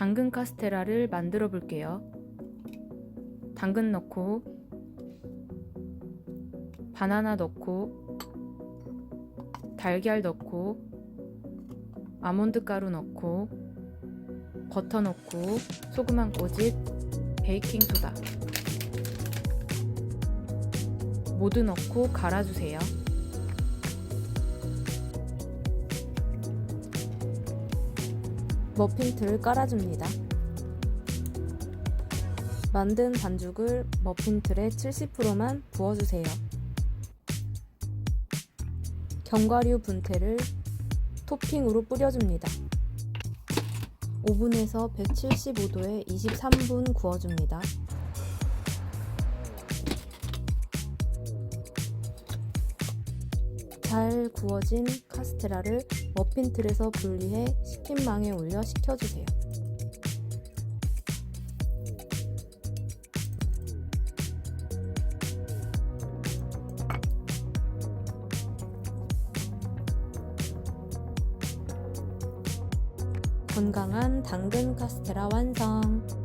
당근 카스테라를 만들어 볼게요. 당근 넣고 바나나 넣고 달걀 넣고 아몬드 가루 넣고 버터 넣고 소금 한 꼬집 베이킹 소다 모두 넣고 갈아주세요. 머핀틀을 깔아줍니다. 만든 반죽을 머핀틀의 70%만 부어주세요. 견과류 분태를 토핑으로 뿌려줍니다. 오븐에서 175도에 23분 구워줍니다. 잘 구워진 카스테라를 머핀 틀에서 분리해 식힌망에 올려 식혀주세요. 건강한 당근 카스테라 완성!